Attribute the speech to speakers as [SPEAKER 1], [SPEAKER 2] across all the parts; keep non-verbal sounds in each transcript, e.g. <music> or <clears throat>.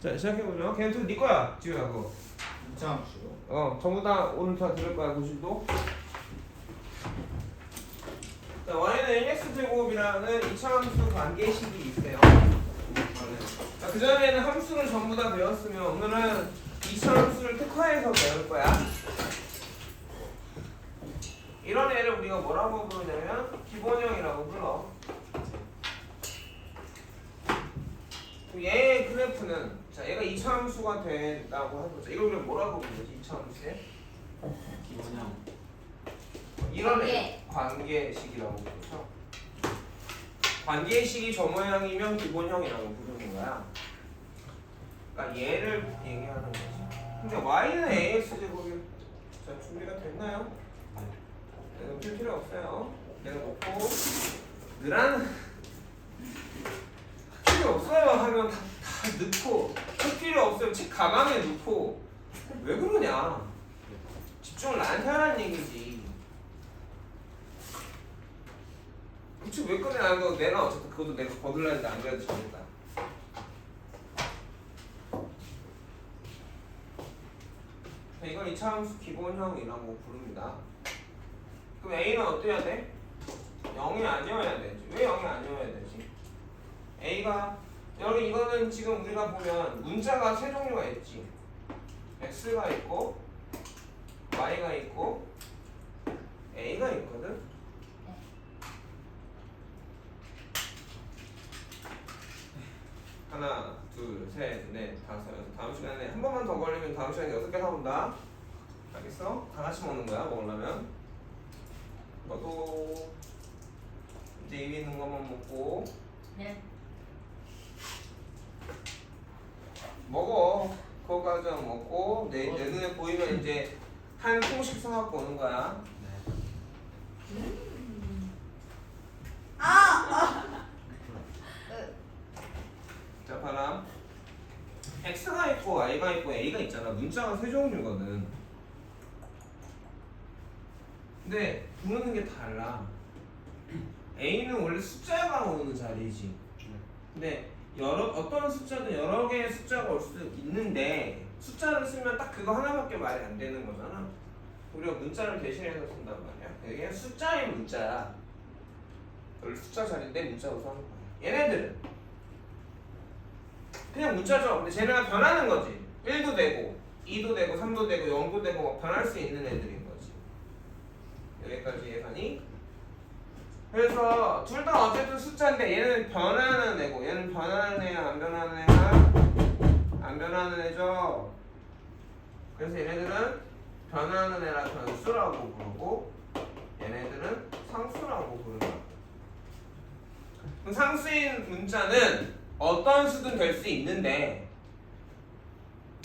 [SPEAKER 1] 자 시작해보죠. 걔는 네 거야 지우야 그거
[SPEAKER 2] 문자함수요.
[SPEAKER 1] 어 전부 다 오늘 다 들을 거야 90도? 자 y는 x 제곱이라는 이차함수 관계식이 있어요. 자, 그전에는 함수를 전부 다 배웠으면 오늘은 이차함수를 특화해서 배울 거야. 이런 애를 우리가 뭐라고 부르냐면 기본형이라고 불러 얘의 그래프는 자 얘가 이차함수가 된다고 해보자 이걸 우리가 뭐라고 부르지 이차함수에
[SPEAKER 2] 기본형.
[SPEAKER 1] 이런
[SPEAKER 3] 관계.
[SPEAKER 1] 애 관계식이라고 부르죠. 관계식이 저 모양이면 기본형이라고 부르는 거야. 그러니까 얘를 얘기하는 거지. 근데 y는 ax 제곱이 자 준비가 됐나요? 네, 필 필요 없어요. 내가 놓고 느란 필요 없어요 하면 다, 다 넣고 할 필요 없어요 책 가방에 넣고 왜 그러냐? 집중을 나한테 하라는 얘기지. 그치 왜 꺼내 안 거? 내가 어쨌든 그것도 내가 거들라 했는데 안 그래도 잘했다. 이건 이차함수 기본형이라고 부릅니다. 그럼 A는 어때야 돼? 0이 아니어야 되지. 왜 0이 아니어야 되지? A가 여기 이거는 지금 우리가 보면 문자가 세 종류가 있지. X가 있고 Y가 있고 A가 있거든. 하나, 둘, 셋, 넷, 다섯, 여섯. 다음 시간에 한 번만 더 걸리면 다음 시간에 여섯 개 사온다. 알겠어? 다 같이 먹는 거야 먹으려면. 너도 이제 입에 있는 것만 먹고
[SPEAKER 3] 네.
[SPEAKER 1] 먹어. 그거까지 먹고. 내, 내 눈에 보이면 이제 한 통씩 사갖고 오는 거야. 자 봐라 x가 있고 y가 있고 a가 있잖아. 문자가 세 종류거든 근데 부르는 게 달라 a는 원래 숫자가 오는 자리지 근데 여러 어떤 숫자든 여러 개의 숫자가 올 있는데 숫자를 쓰면 딱 그거 하나밖에 말이 안 되는 거잖아 우리가 문자를 대신해서 쓴단 말이야 이게 숫자의 문자야 원래 숫자 자리인데 문자로 써는 거야 얘네들은 그냥 문자죠. 근데 쟤네가 변하는 거지. 1도 되고, 2도 되고, 3도 되고, 0도 되고 막 변할 수 있는 애들인 거지. 여기까지 이해가니? 그래서 둘 다 어쨌든 숫자인데 얘는 변하는 애고 얘는 변하는 애야 안 변하는 애야? 안 변하는 애죠. 그래서 얘네들은 변하는 애라 변수라고 부르고 얘네들은 상수라고 부르는. 그럼 상수인 문자는 어떤 수든 될 수 있는데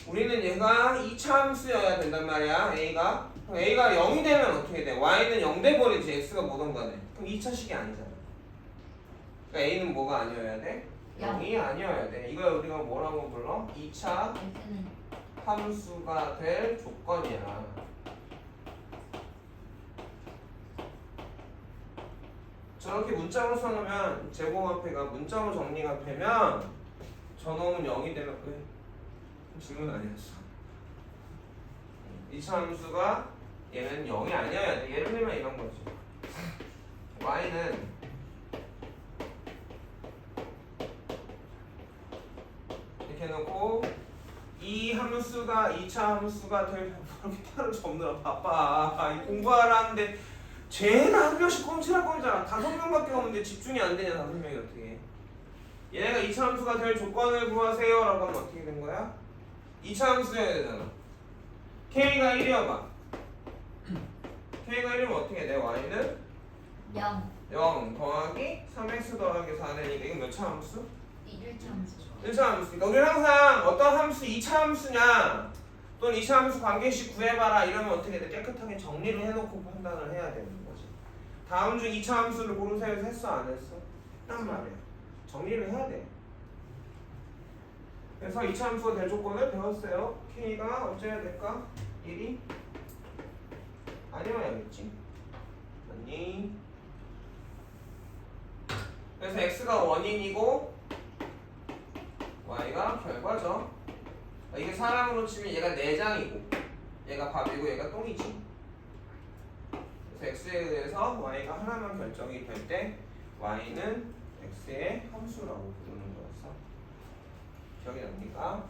[SPEAKER 1] 우리는 얘가 이차함수여야 된단 말이야 A가 그럼 A가 0이 되면 어떻게 돼? Y는 0 돼버리지 X가 뭐든 간에 그럼 2차식이 아니잖아 그러니까 A는 뭐가 아니어야 돼?
[SPEAKER 3] 영.
[SPEAKER 1] 0이 아니어야 돼 이걸 우리가 뭐라고 불러? 2차
[SPEAKER 3] X는
[SPEAKER 1] 함수가 될 조건이야 저렇게 문자로 써놓으면 제곱합해가 문자로 정리가 되면 저놈은 0이 되면 왜? 질문 아니었어 2차 함수가 얘는 0이 아니어야 돼 예를 들면 이런 거지 y는 이렇게 놓고 이 함수가 2차 함수가 될 이렇게 따로 접느라 바빠 이 공부하라는데 쟤는 한 명씩 꼼치락 꼼치락 다섯 명밖에 없는데 집중이 안 되냐 다섯 명이 어떻게 해? 얘네가 2차 함수가 될 조건을 구하세요 라고 하면 어떻게 된 거야? 2차 함수여야 되잖아 k가 1이어봐 k가 1이면 어떻게 돼? y는
[SPEAKER 3] 0.
[SPEAKER 1] 0 더하기 3x 더하기 4되니까 이건 몇차 함수?
[SPEAKER 3] 1차 함수.
[SPEAKER 1] 1차 함수니까 우리는 항상 어떤 함수 2차 함수냐 또는 2차 함수 관계식 구해봐라 이러면 어떻게 돼? 깨끗하게 정리를 해놓고 판단을 해야 되는 거지 다음 중 2차 함수를 고르세요 했어 안 했어? 했단 말이야 정리를 해야 돼 그래서 2차 함수가 될 조건을 배웠어요 k가 어째야 될까? 1이? 아니어야겠지 아니 그래서 x가 원인이고 y가 결과죠 이게 사람으로 치면 얘가 내장이고 얘가 밥이고 얘가 똥이지. 그래서 x에 의해서 y가 하나만 결정이 될 때 y는 x의 함수라고 부르는 거였어. 기억이 납니까?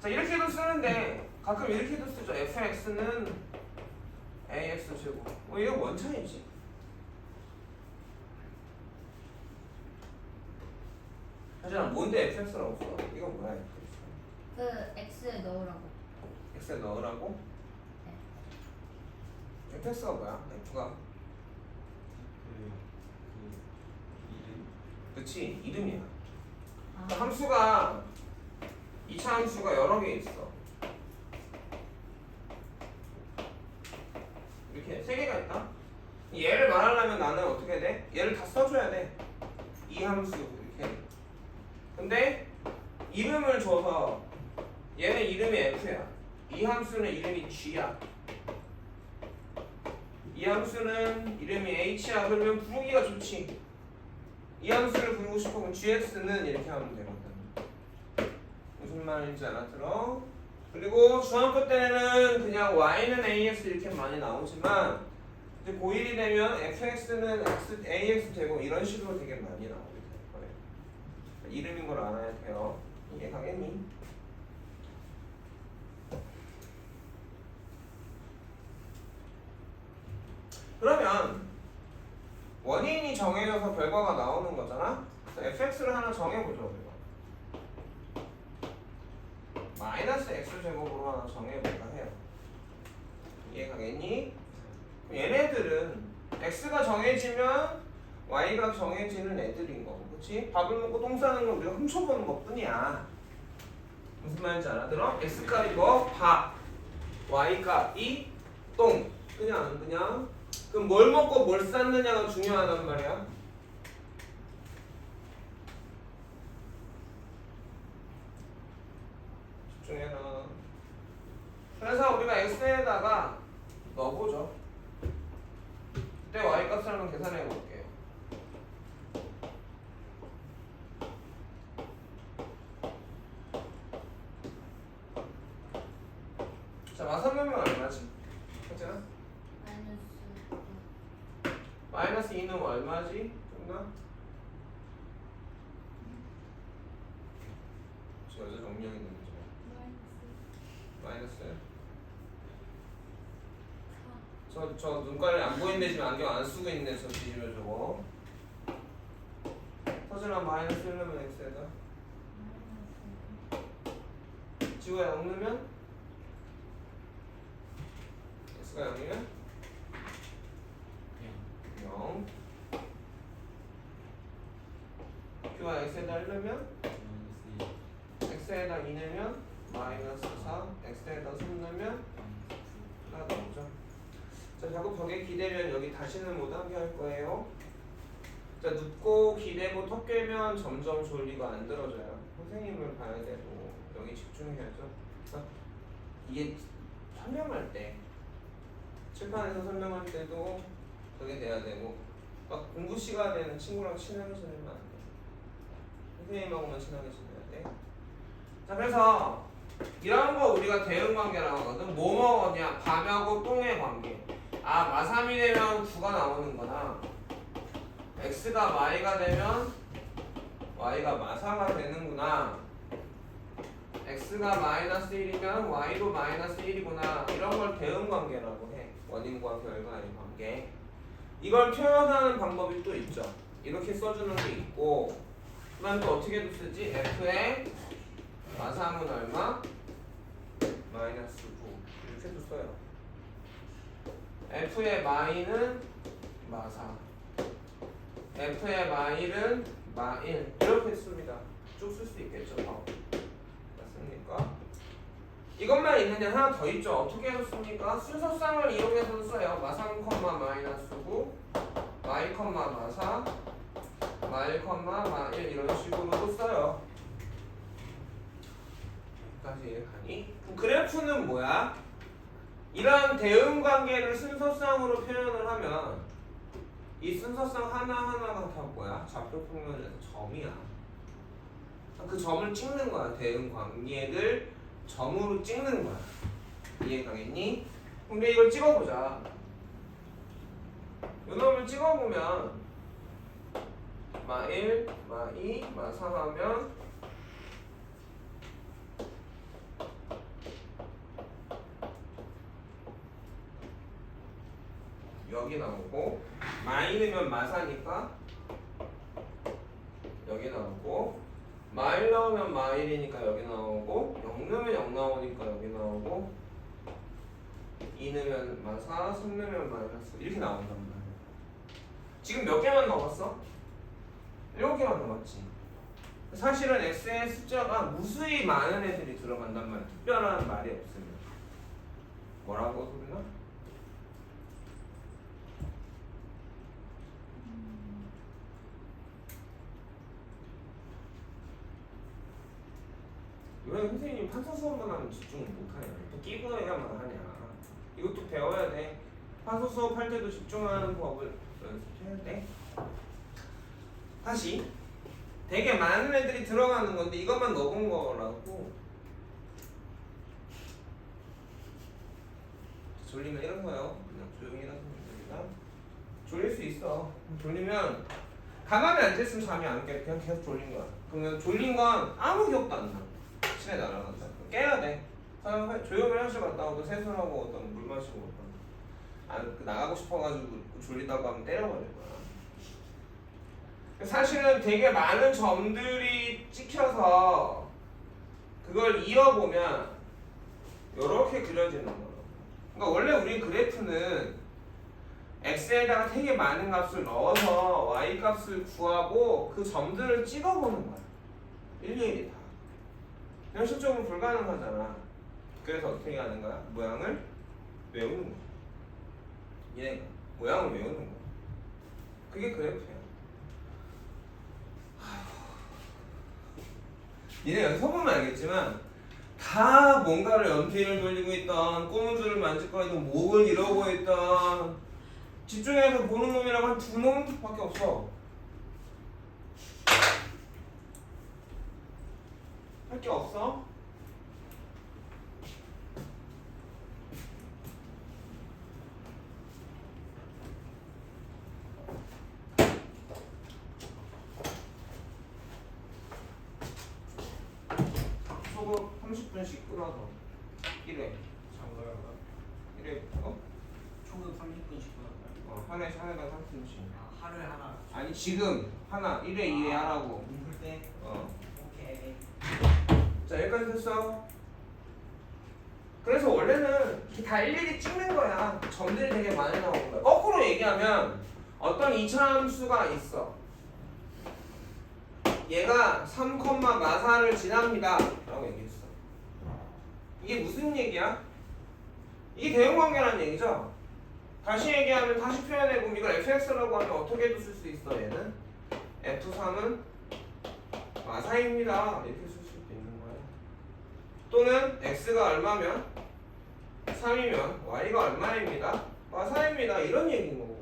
[SPEAKER 1] 자 이렇게도 쓰는데 가끔 이렇게도 쓰죠. fx는 ax 제곱. 뭐 이거 원천이지. 하지만 뭔데 fx라고 써? 이건 뭐야 fx?
[SPEAKER 3] 그 X에 넣으라고.
[SPEAKER 1] x에 넣으라고? fx가 뭐야? f가
[SPEAKER 2] 그, 그 이름
[SPEAKER 1] 그치 이름이야.
[SPEAKER 3] 아,
[SPEAKER 1] 그러니까 함수가 2차 함수가 여러 개 있어. 이렇게 세 개가 있다. 얘를 말하려면 나는 어떻게 돼? 얘를 다 써줘야 돼. 이 함수. 근데 이름을 줘서 얘는 이름이 f야. 이 함수는 이름이 g야. 이 함수는 이름이 h야. 그러면 부르기가 좋지. 이 함수를 부르고 싶으면 gx는 이렇게 하면 되거든. 무슨 말인지 알아들어? 그리고 중학교 때는 그냥 y는 ax 이렇게 많이 나오지만 이제 고1이 되면 fx는 x, ax 되고 이런 식으로 되게 많이 거예요. 이름인 걸 알아야 돼요. 이해 가겠니? 그러면 원인이 정해져서 결과가 나오는 거잖아. fx를 하나 정해보죠. 마이너스 x 제곱으로 하나 정해볼까 해요. 이해 가겠니? 그럼 얘네들은 x가 정해지면 y가 정해지는 애들인 거고, 그렇지? 밥을 먹고 똥 싸는 건 우리가 훔쳐보는 것뿐이야. 무슨 말인지 알아들어? x가 이거 밥, y가 이 똥. 그냥 안 그냥. 그럼 뭘 먹고 뭘 쌌느냐가 중요하단 말이야. 집중해라. 그래서 우리가 x에다가 넣어보죠. 그때 y 값을 한번 계산해 볼게요. 자, 마삼면면 얼마지? 괜찮아?
[SPEAKER 3] 마이너스
[SPEAKER 1] 마이너스 2는 얼마지? 정답? 정명이 있는 거죠. 마이너스. 저, 저 눈깔이 안 보이는데 지금 안경 안 쓰고 있네 저 뒤집어 저거. 서준아 마이너스 1넣으면 x에다. 지구가 0 넣으면? X가 0이면
[SPEAKER 2] 그냥
[SPEAKER 1] 0 q가 x에다 1 넣으면?
[SPEAKER 2] 마이너스
[SPEAKER 1] x에다 2 넣으면 마이너스 4 x에다 3 넣으면 하나 나오죠 자 자꾸 벽에 기대면 여기 다시는 못 하게 할 거예요 자 눕고 기대고 턱 깨면 점점 졸리고 안 들어져요 선생님을 봐야 되고 여기 집중해야죠 자, 이게 설명할 때 칠판에서 설명할 때도 그게 돼야 되고 막 공부 시간에는 친구랑 친하게 지내면 안 돼. 선생님하고만 친하게 지내야 돼. 자 그래서 이런 거 우리가 대응 관계라고 하거든. 뭐 먹었냐? 밥하고 똥의 관계. 아 마삼이 되면 9가 나오는구나. x가 y가 되면 y가 마사가 되는구나. x가 마이너스 1이면 y도 마이너스 1이구나. 이런 걸 대응 관계라고 해. 원인과 결과의 관계. 이걸 표현하는 방법이 또 있죠. 이렇게 써주는 게 있고, 그다음 또 어떻게도 쓰지? f의 마삼은 얼마? 마이너스 9 이렇게도 써요. f의 마이는 마사. f의 마일은 마일 이렇게 씁니다. 쭉 쓸 수 있겠죠. 더. 맞습니까? 이것만 있는데 하나 더 있죠. 어떻게 해줬습니까? 순서쌍을 이용해서 써요. 마삼 컴마 마이너스 9 마이 컴마 마사 마일 컴마 마일 이런 식으로도 써요. 여기까지 가니? 그래프는 뭐야? 이러한 대응 관계를 순서쌍으로 표현을 하면 이 순서쌍 하나하나가 다 뭐야? 좌표 평면에서 점이야. 그 점을 찍는 거야. 대응 관계를 점으로 찍는 거야. 이해 가겠니? 근데 이걸 찍어보자. 요놈을 찍어보면 마 1, 마 2, 마 3 하면 여기 나오고 마이르면 마사니까 여기 나오고 마일 나오면 마일이니까 여기 나오고 0 넣으면 0 나오니까 여기 나오고 2 넣으면 마사 3 넣으면 마이너스 이렇게 나온단 말이야 지금 몇 개만 넣었어? 7개만 넣었지 사실은 X의 숫자가 무수히 많은 애들이 들어간단 말이야 특별한 말이 없으면 뭐라고 소리나? 왜 선생님 판사 수업만 하면 집중을 못하냐? 또 끼고 해야만 하냐? 이것도 배워야 돼. 판사 수업 할 때도 집중하는 법을 연습해야 돼. 다시. 되게 많은 애들이 들어가는 건데 이것만 넣어본 거라고. 졸리면 이런 거요. 그냥 조용히 하시면 됩니다. 졸릴 수 있어. 졸리면 가만히 앉아있으면 잠이 안 깨. 그냥 계속 졸린 거야. 그러면 졸린 건 아무 기억도 안 나. 시간이 날아간다. 깨야 돼. 사람 조용히 화장실 갔다 오고 세수하고 어떤 물 마시고 어떤 아, 그 나가고 싶어가지고 졸리다고 하면 때려버릴 거야. 사실은 되게 많은 점들이 찍혀서 그걸 이어보면 이렇게 그려지는 거야. 그러니까 원래 우리 그래프는 x에다가 되게 많은 값을 넣어서 y 값을 구하고 그 점들을 찍어보는 거야. 일일이 다. 현실적으로 불가능하잖아. 그래서 어떻게 하는 거야? 모양을 외우는 거야. 얘네가 모양을 외우는 거야. 그게 그래프야. 니네 연습해보면 알겠지만 다 뭔가를 연필을 돌리고 있던 꼬문줄을 만질 거든 목을 이러고 있던 집중해서 보는 놈이라고 한 두 놈밖에 없어 할 게 없어? 소금 30분씩 끓여서 1회
[SPEAKER 2] 장거요
[SPEAKER 1] 1회 어?
[SPEAKER 2] 초급 30분씩 끊었나요?
[SPEAKER 1] 어 하나에 하나당 30분씩
[SPEAKER 2] 아 하루에 하나
[SPEAKER 1] 아니 지금 하나 1회 2회 하라고
[SPEAKER 2] 공부 때?
[SPEAKER 1] 어.
[SPEAKER 2] 오케이
[SPEAKER 1] 자 여기까지 됐어. 그래서 원래는 다 일일이 찍는 거야. 점들이 되게 많이 나오는 거야. 거꾸로 얘기하면 어떤 이차함수가 있어. 얘가 3, 마사를 지납니다. 라고 얘기했어. 이게 무슨 얘기야? 이게 대응관계라는 얘기죠? 다시 얘기하면 다시 표현해보면 이걸 fx라고 하면 어떻게도 쓸 수 있어 얘는? f3은 마사입니다. 이렇게 또는 x가 얼마면 3이면 y가 얼마입니다? 마사입니다. 이런 얘기인 거거든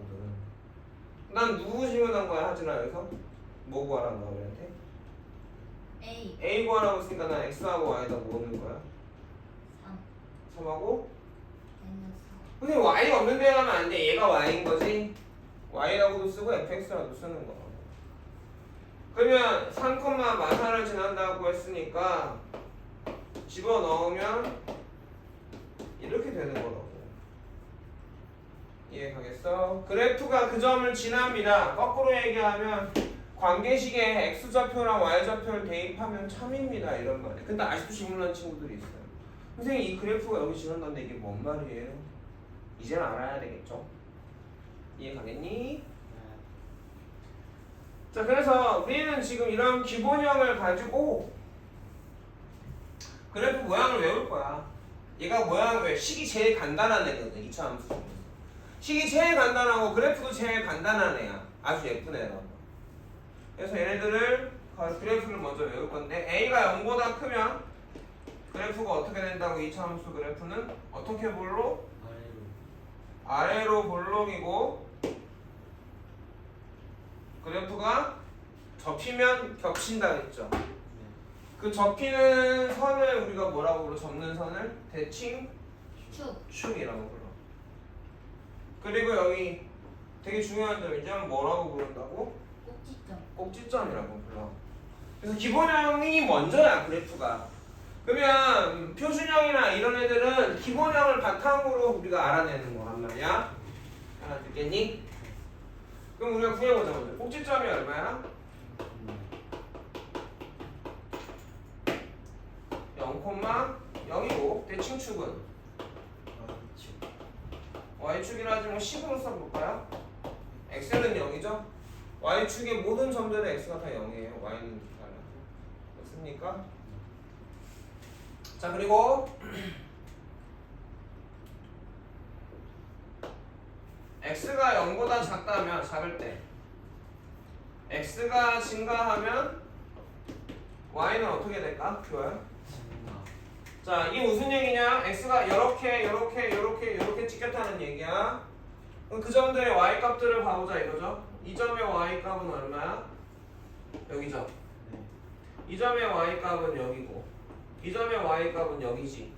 [SPEAKER 1] 난 누구 질문한 거야? 하진아 여기서? 뭐 구하라는 거야 우리한테?
[SPEAKER 3] A.
[SPEAKER 1] A 구하라고 했으니까 난 x하고 y다 뭐 넣는 거야.
[SPEAKER 3] 3
[SPEAKER 1] 3하고?
[SPEAKER 3] N은
[SPEAKER 1] 근데 y가 없는 데 가면 안 돼. 얘가 y인 거지. y라고도 쓰고 fx라도 쓰는 거. 그러면 3, 마사를 지난다고 했으니까 집어 넣으면 이렇게 되는 거라고. 이해 가겠어? 그래프가 그 점을 지납니다. 거꾸로 얘기하면 관계식에 x좌표랑 y좌표를 대입하면 참입니다. 이런 말이에요. 근데 아직도 질문하는 친구들이 있어요. 선생님 이 그래프가 여기 지난다는데 이게 뭔 말이에요? 이제는 알아야 되겠죠? 이해 가겠니? 자 그래서 우리는 지금 이런 기본형을 가지고 그래프 모양을 외울 거야. 얘가 모양 왜 식이 제일 간단한 애거든 2차 함수 중에서 식이 제일 간단하고 그래프도 제일 간단한 애야. 아주 예쁜 애라고. 그래서 얘네들을 그래프를 먼저 외울 건데 a가 0보다 크면 그래프가 어떻게 된다고 2차 함수 그래프는? 어떻게 볼로?
[SPEAKER 2] 아래로.
[SPEAKER 1] 볼록이고 그래프가 접히면 겹친다 했죠. 네그 접히는 선을 우리가 뭐라고 불러? 접는 선을 대칭
[SPEAKER 3] 축.
[SPEAKER 1] 축이라고 불러. 그리고 여기 되게 중요한 점이죠. 뭐라고 부른다고?
[SPEAKER 3] 꼭지점.
[SPEAKER 1] 꼭지점이라고 불러. 그래서 기본형이 먼저야 그래프가. 그러면 표준형이나 이런 애들은 기본형을 바탕으로 우리가 알아내는 거란 말이야. 알아듣겠니? 그럼 우리가 구해보자 먼저. 꼭지점이 얼마야? 0,0이고 대칭 축은 y축이라 하지 뭐 10으로 써볼까요? x는 0이죠? y축의 모든 점들의 x가 다 0이에요. y는 달라고. 됐습니까? 자 그리고 <clears throat> x가 0보다 작다면 작을 때 x가 증가하면 y는 어떻게 될까? 교환? 자, 이게 무슨 얘기냐? x가 이렇게, 이렇게, 이렇게, 이렇게 찍혔다는 얘기야. 그럼 그 점들의 y 값들을 봐보자 이거죠. 이 점의 y 값은 얼마야? 여기죠. 이 점의 y 값은 여기고, 이 점의 y 값은 여기지.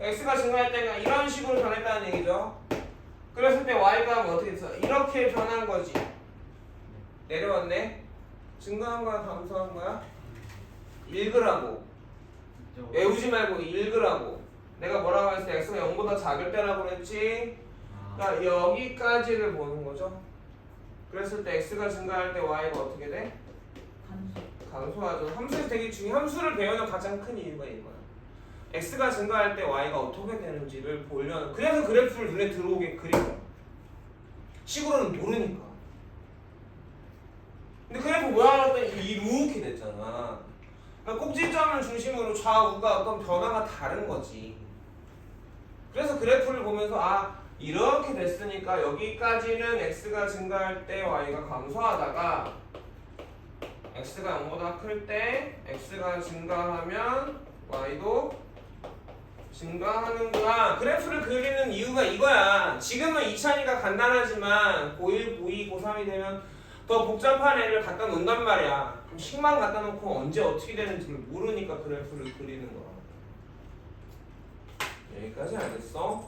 [SPEAKER 1] x가 증가할 때는 이런 식으로 변했다는 얘기죠. 그랬을 때 y 값은 어떻게 됐어? 이렇게 변한 거지. 내려왔네. 증가한 거야, 감소한 거야? 읽으라고. 외우지 말고 읽으라고. 내가 뭐라고 했을 때 x가 0보다 작을 때라고 그랬지. 그러니까 여기까지를 보는 거죠. 그랬을 때 x가 증가할 때 y가 어떻게 돼?
[SPEAKER 3] 감소.
[SPEAKER 1] 감소하죠. 함수에서 되게 중요. 함수를 배우는 가장 큰 이유가 이거야. x가 증가할 때 y가 어떻게 되는지를 보려는. 그래서 그래프를 눈에 들어오게 거야. 식으로는 모르니까. 근데 그래프 모양은 이렇게 됐잖아. 그러니까 꼭지점을 중심으로 좌우가 어떤 변화가 다른 거지. 그래서 그래프를 보면서 아 이렇게 됐으니까 여기까지는 x가 증가할 때 y가 감소하다가 x가 0보다 클 때 x가 증가하면 y도 증가하는구나. 그래프를 그리는 이유가 이거야. 지금은 2찬이가 간단하지만 고1, 고2, 고3이 되면 더 복잡한 애를 갖다 놓는단 말이야. 식만 갖다 놓고 언제 어떻게 되는지를 모르니까 그래프를 그리는 거야. 여기까지 알겠어?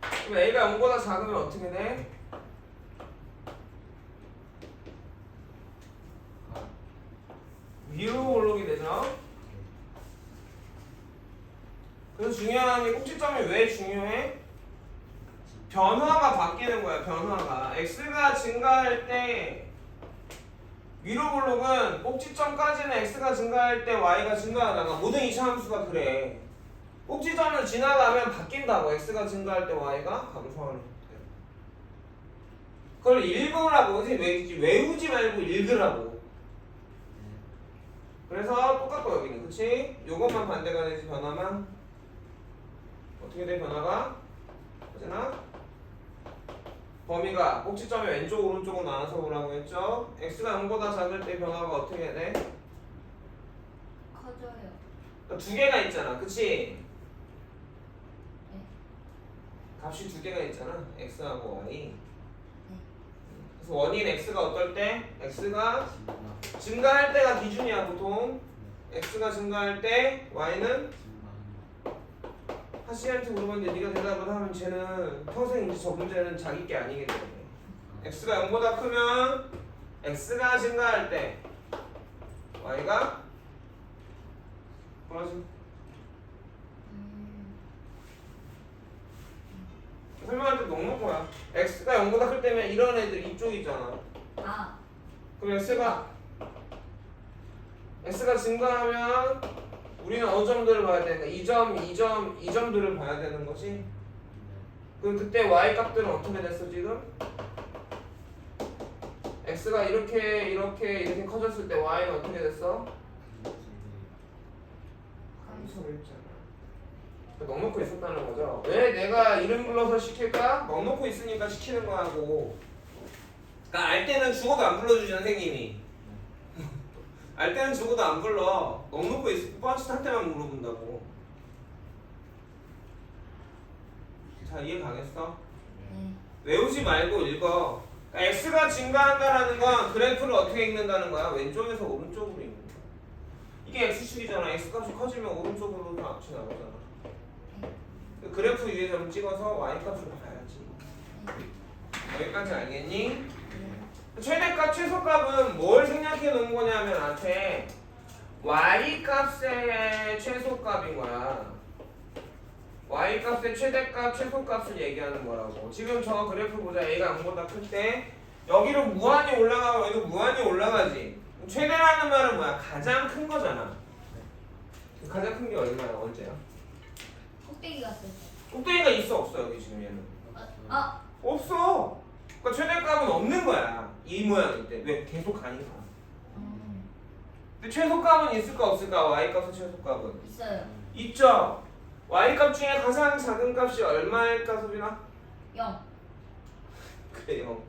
[SPEAKER 1] 그럼 a가 0보다 작으면 어떻게 돼? 위로 올라오게 되죠? 그래서 중요한 게 꼭지점이 왜 중요해? 변화가 바뀌는 거야, 변화가. x가 증가할 때 위로 볼록은 꼭지점까지는 x가 증가할 때 y가 증가하다가 모든 이차 함수가 그래. 꼭지점을 지나가면 바뀐다고. x가 증가할 때 y가 감소하는 거. 그걸 읽으라고. 선생님 외우지, 말고 읽으라고. 그래서 똑같고 여기는 그치? 요것만 반대가 되지 변화만 어떻게 돼 변화가? 그잖아 범위가 꼭지점이 왼쪽 오른쪽으로 나눠서 보라고 했죠? x가 0보다 작을 때 변화가 어떻게 돼?
[SPEAKER 3] 커져요.
[SPEAKER 1] 그러니까 두 개가 있잖아 그치?
[SPEAKER 3] 네.
[SPEAKER 1] 값이 두 개가 있잖아 x하고 y
[SPEAKER 3] 네.
[SPEAKER 1] 그래서 원인 x가 어떨 때? x가 증가할 때가 기준이야 보통 x가 증가할 때 y는 하시한테 물어봤는데 네가 대답을 하면 쟤는 평생 이제 저 문제는 자기 게 아니기 때문에 x가 0보다 크면 x가 증가할 때 y가 뭐라지?
[SPEAKER 3] 음.
[SPEAKER 1] 설명할 때 너무 거야 x가 0보다 클 때면 이런 애들 이쪽이잖아
[SPEAKER 3] 아.
[SPEAKER 1] 그럼 x가 x가 증가하면 우리는 어느 점들을 봐야 되는가? 2점, 2점, 2점들을 봐야 되는 거지. 그럼 그때 y 값들은 어떻게 됐어 지금? x가 이렇게 이렇게 이렇게 커졌을 때 y는 어떻게 됐어? 감소했잖아. 넉넉히 있었다는 거죠. 왜 내가 이름 불러서 시킬까? 넉넉히 있으니까 시키는 거하고. 그러니까 알 때는 죽어도 안 불러주지 선생님이. 알 때는 죽어도 안 불러. 넉넉히 있을 뻔치 한 때만 물어본다고. 자 이해 가겠어?
[SPEAKER 3] 네.
[SPEAKER 1] 외우지 말고 읽어. 그러니까 x가 증가한다라는 건 그래프를 어떻게 읽는다는 거야? 왼쪽에서 오른쪽으로 읽는 거야. 이게 x축이잖아. x 값이 커지면 오른쪽으로 다 합쳐 나오잖아. 그 그래프 위에 점 찍어서 y 값을 봐야지. 여기까지 알겠니?
[SPEAKER 3] 네.
[SPEAKER 1] 최대값 최소값은 뭘 생략해 놓은 거냐면 앞에 y 값의 최소값인 거야. y 값의 최대값 최소값을 얘기하는 거라고. 지금 저 그래프 보자. a가 0보다 클 때 여기로 무한히 올라가고 여기도 무한히 올라가지. 최대라는 말은 뭐야? 가장 큰 거잖아. 가장 큰 게 얼마야? 언제야?
[SPEAKER 3] 꼭대기 때.
[SPEAKER 1] 꼭대기가 있어 없어 여기 지금 얘는?
[SPEAKER 3] 아, 아,
[SPEAKER 1] 없어. 그러니까 최대값은 없는 거야. 이 모양일 때. 왜? 계속 가니까.
[SPEAKER 3] 음,
[SPEAKER 1] 근데 최소값은 있을까 없을까? y값의 최소값은
[SPEAKER 3] 있어요.
[SPEAKER 1] 있죠. y값 중에 가장 작은 값이 얼마일까 소빈아?
[SPEAKER 3] 0.
[SPEAKER 1] 그래요.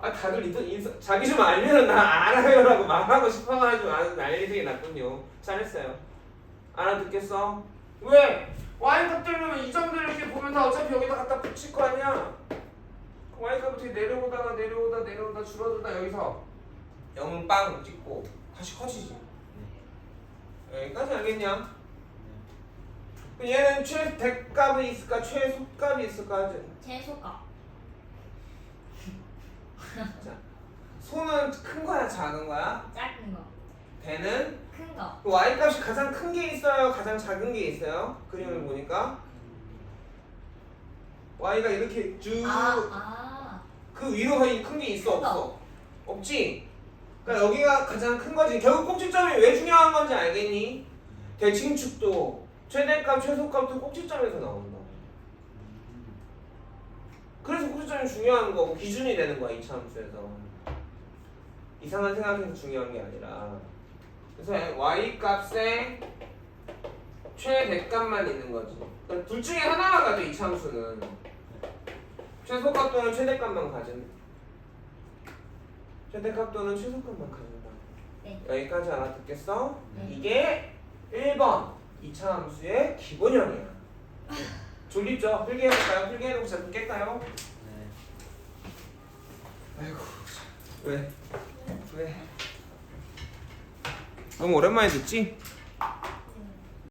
[SPEAKER 1] 아 다들 인터, 인서, 자기 좀 알면은 나 알아요라고 말하고 싶어가지고 아, 난리색이 났군요. 잘했어요. 알아듣겠어? 왜? y값 되려면 이 점들 이렇게 보면 다 어차피 여기다 갖다 붙일 거 아니야. Y값부터 내려오다가 내려오다 내려오다 줄어들다 여기서 0은 빵 찍고 다시 커지지. 여기까지 알겠냐? 그럼 얘는 최대값이 있을까 최소값이 있을까?
[SPEAKER 3] 최소값. <laughs>
[SPEAKER 1] 소는 큰 거야 작은 거야?
[SPEAKER 3] 작은 거.
[SPEAKER 1] 배는
[SPEAKER 3] 큰 거.
[SPEAKER 1] 그 y 값이 가장 큰 게 있어요 가장 작은 게 있어요 그림을 보니까 y가 이렇게 쭉그
[SPEAKER 3] 아,
[SPEAKER 1] 위로 큰 게 있어. 없어? 없지? 그러니까 여기가 가장 큰 거지. 결국 꼭지점이 왜 중요한 건지 알겠니? 대칭축도 최대값 최소값도 꼭지점에서 나온다 그래서 꼭지점이 중요한 거고 기준이 되는 거야 이차 함수에서. 이상한 생각해서 중요한 게 아니라. 그래서 y 값에 최대값만 있는 거지. 그러니까 둘 중에 하나만 가져 이차 함수는 최소값 또는 최대값만 가진 최대값 또는 최소값만 가진다
[SPEAKER 3] 네.
[SPEAKER 1] 여기까지 알아듣겠어?
[SPEAKER 3] 네.
[SPEAKER 1] 이게 1번 2차 함수의 기본형이야 졸립죠? 필기해볼까요? 필기해놓고 자꾸 깰까요? 아이고 왜? 왜? 너무 오랜만에 듣지?